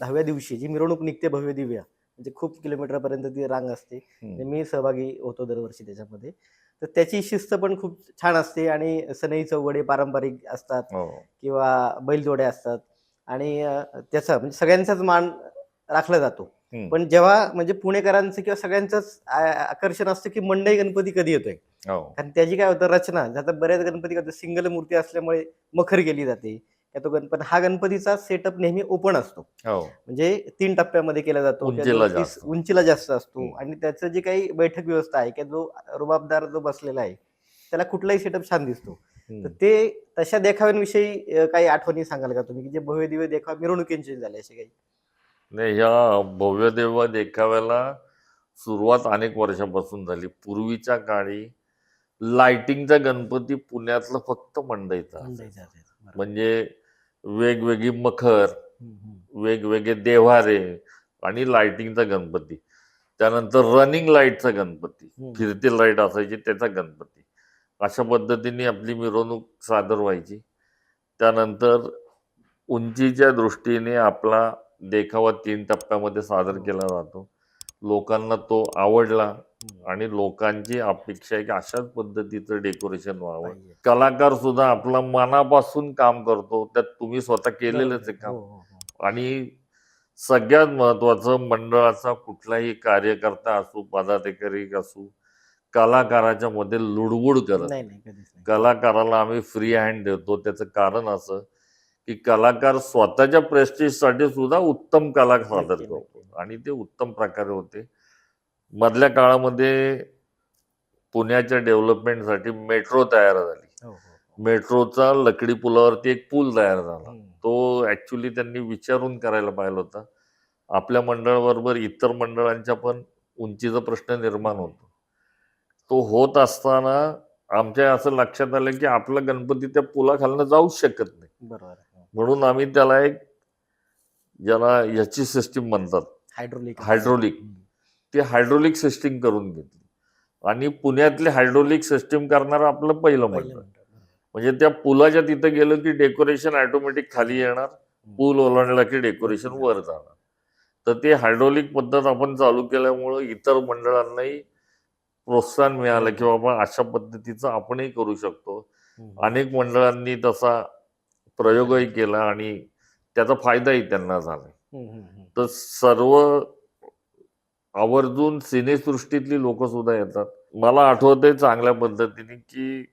दहाव्या दिवशी जी मिरवणूक निघते भव्य दिव्य म्हणजे खूप किलोमीटरपर्यंत ती रांग असते. म्हणजे मी सहभागी होतो दरवर्षी त्याच्यामध्ये. तर त्याची शिस्त पण खूप छान असते आणि सनई चौघडे पारंपरिक असतात हो. किंवा बैलजोड्या असतात. आणि त्याचा म्हणजे सगळ्यांचाच मान राखला जातो. पण जेव्हा म्हणजे पुणेकरांचं किंवा सगळ्यांचंच आकर्षण असतं की मंडई गणपती कधी येतोय. हो. कारण त्याची काय होतं रचना आता बऱ्याच गणपती सिंगल मूर्ती असल्यामुळे मखर केली जाते. तो गणपती हा गणपतीचा सेटअप नेहमी ओपन असतो हो म्हणजे तीन टप्प्यामध्ये केला जातो उंचीला जास्त. असतो. आणि त्याचं जे काही बैठक व्यवस्था आहे किंवा जो रुबाबदार जो बसलेला आहे त्याला कुठलाही सेटअप छान दिसतो तर. ते तशा देखाव्यांविषयी काही आठवणी सांगाल का तुम्ही की जे भव्य दिव्य देखाव मिरवणुकींचे झाले असे काही नाही ह्या भव्य देव देखाव्याला सुरुवात अनेक वर्षापासून झाली पूर्वीच्या काळी लाइटिंगचा गणपती पुण्यातलं फक्त मंडईचा. म्हणजे वेगवेगळी मखर वेगवेगळे देव्हारे आणि लाइटिंगचा गणपती. त्यानंतर रनिंग लाईटचा गणपती. फिरती लाइट असायची त्याचा गणपती. अशा पद्धतीने आपली मिरवणूक सादर व्हायची. त्यानंतर उंचीच्या दृष्टीने आपला देखावा तीन टप्प्यामध्ये सादर केला जातो. लोकांना तो आवडला आणि लोकांची अपेक्षा आहे की अशाच पद्धतीचं डेकोरेशन व्हावं. कलाकार सुद्धा आपला मनापासून काम करतो त्यात तुम्ही स्वतः केलेलंच आहे हो, काम हो, हो. आणि सगळ्यात महत्वाचं मंडळाचा कुठलाही कार्यकर्ता असू पदाधिकारी असू कलाकाराच्या मध्ये लुडबुड करत. कलाकाराला आम्ही फ्री हँड देतो. त्याचं कारण असं की कलाकार स्वतःच्या प्रेस्टिजसाठी सुद्धा उत्तम कला सादर करतो. आणि ते उत्तम प्रकारे होते. मधल्या काळामध्ये पुण्याच्या डेव्हलपमेंटसाठी मेट्रो तयार झाली हो, हो, हो. मेट्रोचा लकडी पुलावरती एक पूल तयार झाला. तो ऍक्च्युली त्यांनी विचारून करायला पाहिलं होता आपल्या मंडळाबरोबर इतर मंडळांच्या पण उंचीचा प्रश्न निर्माण होतो तो होत असताना आमच्या असं लक्षात आलं की आपला गणपती त्या पुलाखालनं जाऊच शकत नाही बरोबर. म्हणून आम्ही त्याला एक ज्याला याची सिस्टीम म्हणतात हायड्रोलिक हायड्रोलिक. ती हायड्रोलिक सिस्टीम करून घेतली आणि पुण्यातली हायड्रोलिक सिस्टीम करणार आपलं पहिलं. बरोबर. म्हणजे त्या पुलाच्या तिथं गेलं की डेकोरेशन ऑटोमॅटिक खाली येणार पूल ओलांडला की डेकोरेशन वर जाणार तर ते हायड्रोलिक पद्धत आपण चालू केल्यामुळं इतर मंडळांनाही प्रोत्साहन मिळालं की बाबा अशा पद्धतीचं आपणही करू शकतो. अनेक मंडळांनी तसा प्रयोगही केला आणि त्याचा फायदाही त्यांना झाला. तर सर्व आवर्जून सिनेसृष्टीतली लोक सुद्धा येतात मला आठवतंय चांगल्या पद्धतीने की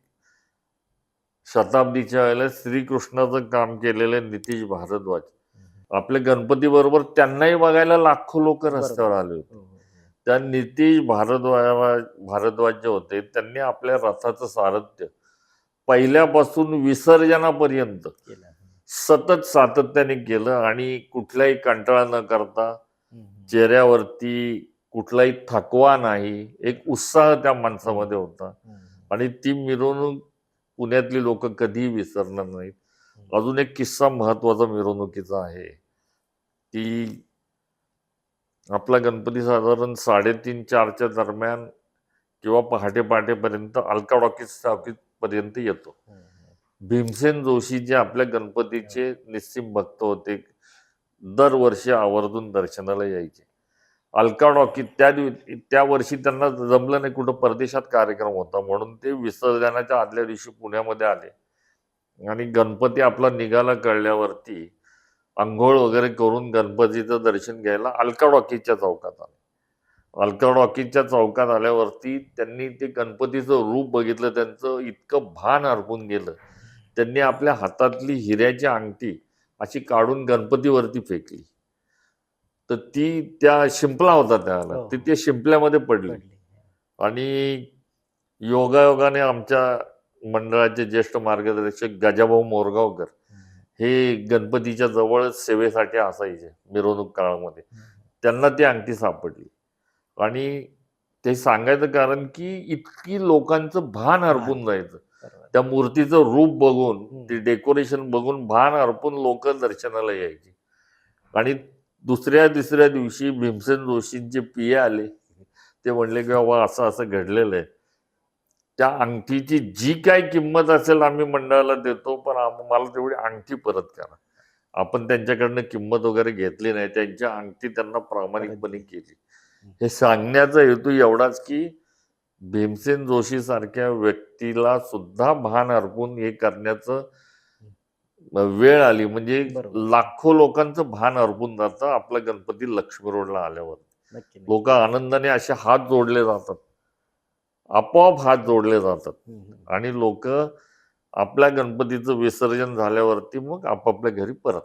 शताब्दीच्या वेळेला श्रीकृष्णाचं काम केलेले नितीश भारद्वाज आपल्या गणपती बरोबर त्यांनाही बघायला लाखो लोक रस्त्यावर आले होते. त्या नितीश भारद्वाज भारद्वाज जे होते त्यांनी आपल्या रथाचं सारथ्य पहिल्यापासून विसर्जनापर्यंत. सतत सातत्याने केलं आणि कुठलाही कंटाळा न करता. चेहऱ्यावरती कुठलाही थकवा नाही एक उत्साह त्या माणसामध्ये होता. आणि ती मिरवणूक पुण्यातली लोक कधीही विसरणार नाहीत. अजून एक किस्सा महत्त्वाचा मिरवणुकीचा आहे. ती आपला गणपती साधारण साडेतीन चारच्या दरम्यान किंवा पहाटे पहाटेपर्यंत अलका टॉकीज टॉकीज पर्यंत येतो. भीमसेन जोशी जे आपल्या गणपतीचे निस्सिम भक्त होते दरवर्षी आवर्जून दर्शनाला यायचे. अल्काडॉक त्या दिव- त्या वर्षी त्यांना जमलं नाही कुठं परदेशात कार्यक्रम होता. म्हणून ते विसर्जनाच्या आदल्या दिवशी पुण्यामध्ये आले. आणि गणपती आपला निघाला कळल्यावरती आंघोळ वगैरे करून गणपतीचं दर्शन घ्यायला अल्काडॉकीच्या चौकात आले. अल्काडॉकीच्या चौकात आल्यावरती त्यांनी ते गणपतीचं रूप बघितलं. त्यांचं इतकं भान हरपून गेलं. त्यांनी आपल्या हातातली हिऱ्याची अंगठी अशी काढून गणपतीवरती फेकली. तर ती त्या शिंपला होता त्याला हो. ती त्या शिंपल्यामध्ये पडली पडली. आणि योगायोगाने आमच्या मंडळाचे ज्येष्ठ मार्गदर्शक गजाभाऊ मोरगावकर हम्म, हे गणपतीच्या जवळच सेवेसाठी असायचे मिरवणूक काळामध्ये. त्यांना ती अंगठी सापडली आणि ते सांगायचं कारण की इतकी लोकांचं भान हरपून जायचं बरोबर. त्या मूर्तीचं रूप बघून हम्म. ते डेकोरेशन बघून भान हरपून लोक दर्शनाला यायची आणि दुसऱ्या तिसऱ्या दिवशी भीमसेन जोशींचे पिये आले. ते म्हणले की बाबा असं असं घडलेलं आहे. त्या अंगठीची जी काय किंमत असेल आम्ही मंडळाला देतो पण मला तेवढी अंगठी परत करा. आपण त्यांच्याकडनं किंमत वगैरे घेतली नाही त्यांच्या अंगठी त्यांना प्रामाणिकपणे केली. हे सांगण्याचा हेतू एवढाच की भीमसेन जोशी सारख्या व्यक्तीला सुद्धा भान अर्पून हे करण्याचं वेळ आली म्हणजे. लाखो लोकांचं भान अर्पून जातं आपला गणपती लक्ष्मी रोडला आल्यावर. लोक आनंदाने असे हात जोडले जातात आपोआप हात जोडले जातात. आणि लोक आपल्या गणपतीचं विसर्जन झाल्यावरती मग आपापल्या घरी परत